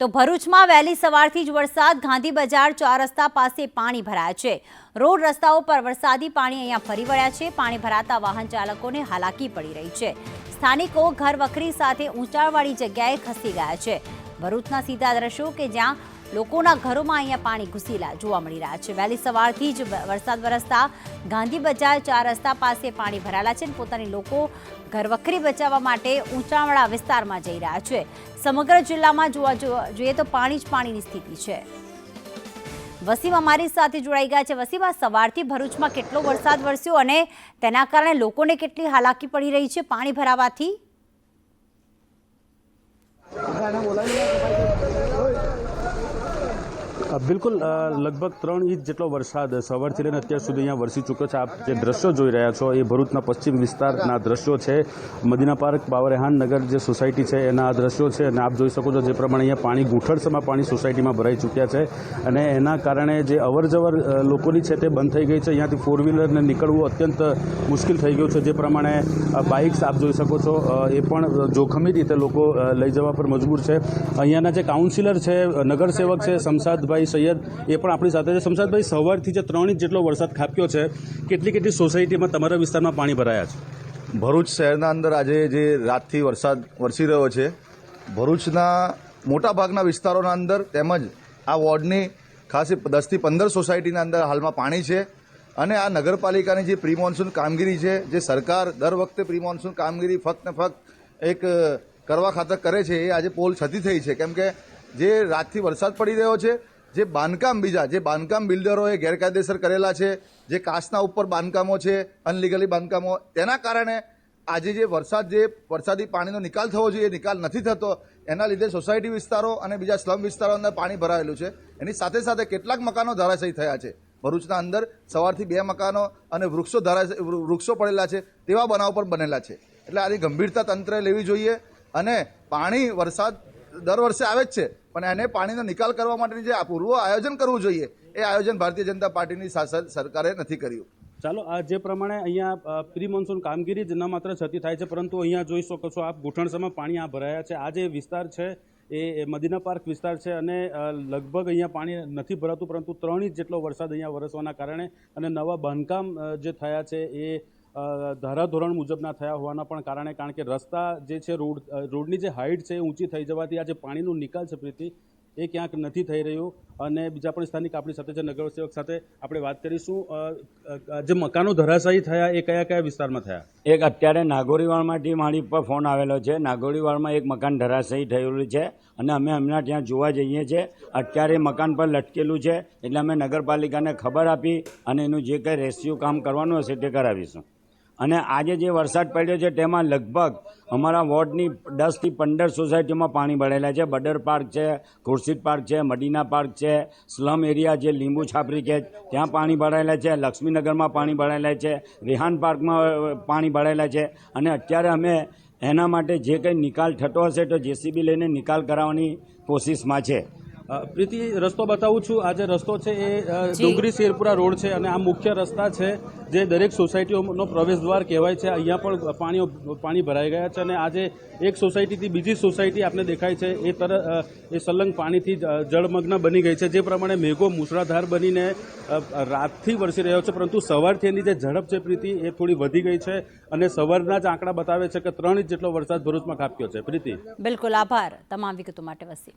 તો ભરૂચમાં વહેલી સવારથી જ વરસાદ, ગાંધી બજાર ચાર રસ્તા પાસે પાણી ભરાયા છે. રોડ રસ્તાઓ પર વરસાદી પાણી અહીંયા ફરી વળ્યા છે. પાણી ભરાતા વાહન ચાલકોને હાલાકી પડી રહી છે. સ્થાનિકો ઘર વખરી સાથે ઊંચાણવાળી જગ્યાએ ખસી ગયા છે. ભરૂચના સીધા દ્રશ્યો કે જ્યાં લોકોના ઘરોમાં અહીંયા પાણી ઘૂસેલા જોવા મળી રહ્યા છે. વહેલી સવારથી જ વરસાદ વરસતા ગાંધી બજાર ચાર રસ્તા પાસે પાણી ભરાયેલા છે અને પોતાની લોકો ઘરવખરી બચાવવા માટે ઊંચાવાળા વિસ્તારમાં જઈ રહ્યા છે. સમગ્ર જિલ્લામાં જોવા જોઈએ તો પાણી જ પાણીની સ્થિતિ છે. વસીમ અમારી સાથે જોડાઈ ગયા છે. વસીમ સવારથી ભરૂચમાં કેટલો વરસાદ વરસ્યો અને તેના કારણે લોકોને કેટલી હાલાકી પડી રહી છે પાણી ભરાવાથી? બિલકુલ લગભગ ત્રણ ઇંચ જેટલો વરસાદ સવારથી લઈને અત્યાર સુધી અહીંયા વરસી ચૂક્યો છે. આપ જે દ્રશ્યો જોઈ રહ્યા છો એ ભરૂચના પશ્ચિમ વિસ્તારના દ્રશ્યો છે. મદીના પાર્ક, બાવરેહાન નગર જે સોસાયટી છે એના આ દ્રશ્યો છે અને આપ જોઈ શકો છો જે પ્રમાણે અહીંયા પાણી ગુઠળસમાં પાણી સોસાયટીમાં ભરાઈ ચૂક્યા છે અને એના કારણે જે અવરજવર લોકોની છે તે બંધ થઈ ગઈ છે. અહીંયાથી ફોર વ્હીલરને નીકળવું અત્યંત મુશ્કેલ થઈ ગયું છે. જે પ્રમાણે બાઇક્સ આપ જોઈ શકો છો એ પણ જોખમી રીતે લોકો લઈ જવા પર મજબૂર છે. અહીંયાના જે કાઉન્સિલર છે નગરસેવક છે, શમશાદભાઈ સૈયદ, એ પણ આપણી સાથે છે. શમશાદભાઈ સવારથી જે ત્રણ ઇંચ જેટલો વરસાદ ખાપ્યો છે, કેટલી કેટલી સોસાયટીમાં તમારા વિસ્તારમાં પાણી ભરાયા છે? ભરૂચ શહેરના અંદર આજે જે રાતથી વરસાદ વરસી રહ્યો છે, ભરૂચના મોટાભાગના વિસ્તારોના અંદર તેમજ આ વોર્ડની ખાસ દસથી પંદર સોસાયટીના અંદર હાલમાં પાણી છે અને આ નગરપાલિકાની જે પ્રી મોન્સૂન કામગીરી છે, જે સરકાર દર વખતે પ્રી મોન્સૂન કામગીરી ફક્ત ને ફક્ત એક કરવા ખાતર કરે છે, એ આજે પોલ છતી થઈ છે. કેમ કે જે રાતથી વરસાદ પડી રહ્યો છે જે બાંધકામ બીજા, જે બાંધકામ બિલ્ડરોએ ગેરકાયદેસર કરેલા છે, જે કાચના ઉપર બાંધકામો છે, અનલીગલી બાંધકામો, તેના કારણે આજે જે વરસાદ, જે વરસાદી પાણીનો નિકાલ થવો જોઈએ નિકાલ નથી થતો, એના લીધે સોસાયટી વિસ્તારો અને બીજા સ્લમ વિસ્તારો અંદર પાણી ભરાયેલું છે. એની સાથે સાથે કેટલાક મકાનો ધરાશયી થયા છે. ભરૂચના અંદર સવારથી બે મકાનો અને વૃક્ષો ધરાશય વૃક્ષો પડેલા છે, તેવા બનાવ પણ બનેલા છે. એટલે આની ગંભીરતા તંત્રે લેવી જોઈએ અને પાણી વરસાદ દર વર્ષે આવે જ છે. પણ એને પાણીનો નિકાલ કરવા માટેની જે પૂર્વ આયોજન કરવું જોઈએ, એ આયોજન ભારતીય જનતા પાર્ટીની શાસન સરકારે નથી કર્યું. ચાલો, આ જે પ્રમાણે અહીંયા પ્રી મોન્સૂન કામગીરી જ ન માત્ર છતી થાય છે, પરંતુ અહીંયા જોઈ શકો છો આપ ઘૂંટણસમાં પાણી આ ભરાયા છે. આ જે વિસ્તાર છે, એ મદીના પાર્ક વિસ્તાર છે અને લગભગ અહીંયા પાણી નથી ભરાતું, પરંતુ ત્રણ ઇંચ જેટલો વરસાદ અહીંયા વરસવાના કારણે અને નવા બાંધકામ જે થયા છે, એ ધારાધોરણ મુજબના થયા હોવાના પણ કારણે, કારણ કે રસ્તા જે છે, રોડ રોડની જે હાઇટ છે એ ઊંચી થઈ જવાથી આ જે પાણીનો નિકાલ છે પ્રીતિ, એ ક્યાંક નથી થઈ રહ્યું. અને બીજા પણ સ્થાનિક આપણી સાથે છે, નગરસેવક સાથે આપણે વાત કરીશું. જે મકાનો ધરાશાયી થયા, એ કયા કયા વિસ્તારમાં થયા? એક અત્યારે નાગોરીવાડમાંથી મારી પર ફોન આવેલો છે. નાગોરીવાડમાં એક મકાન ધરાશયી થયેલું છે અને અમે હમણાં ત્યાં જોવા જઈએ છીએ. અત્યારે મકાન પર લટકેલું છે. એટલે અમે નગરપાલિકાને ખબર આપી અને એનું જે કંઈ રેસ્ક્યુ કામ કરવાનું હશે તે કરાવીશું. અને આજે જે વરસાદ પડ્યો છે, તેમાં લગભગ અમારા વોર્ડની દસથી પંદર સોસાયટીમાં પાણી ભરેલા છે. બડર પાર્ક છે, ખુરશીદ પાર્ક છે મડીના પાર્ક છે, સ્લમ એરિયા જે લીંબુ છાપરી કે ત્યાં પાણી ભરાયેલા છે, લક્ષ્મીનગરમાં પાણી ભરાયેલા છે, રેહાન પાર્કમાં પાણી ભરાયેલા છે. અને અત્યારે અમે એના માટે જે કંઈ નિકાલ થતો હશે, તો જેસીબી લઈને નિકાલ કરાવવાની કોશિશમાં છે. પ્રીતિ રસ્તો બતાવું છું. આ જે રસ્તો છે એ ડુંગરી શેરપુરા રોડ છે અને આ મુખ્ય રસ્તા છે જે દરેક સોસાયટીઓનો પ્રવેશ દ્વાર કહેવાય છે. અહીંયા પણ પાણીઓ પાણી ભરાઈ ગયા છે અને આજે એક સોસાયટીથી બીજી સોસાયટી આપને દેખાય છે એ તરત એ સલંગ પાણીથી જળમગ્ન બની ગઈ છે. જે પ્રમાણે મેઘો મુસળાધાર બનીને રાતથી વરસી રહ્યો છે પરંતુ સવારથી એની જે ઝડપ છે પ્રીતિ એ થોડી વધી ગઈ છે અને સવારના જ આંકડા બતાવે છે કે ત્રણ ઇંચ જેટલો વરસાદ ભરૂચમાં ખાબક્યો છે. પ્રીતિ. બિલકુલ આભાર તમામ વિગતો માટે વસીમ.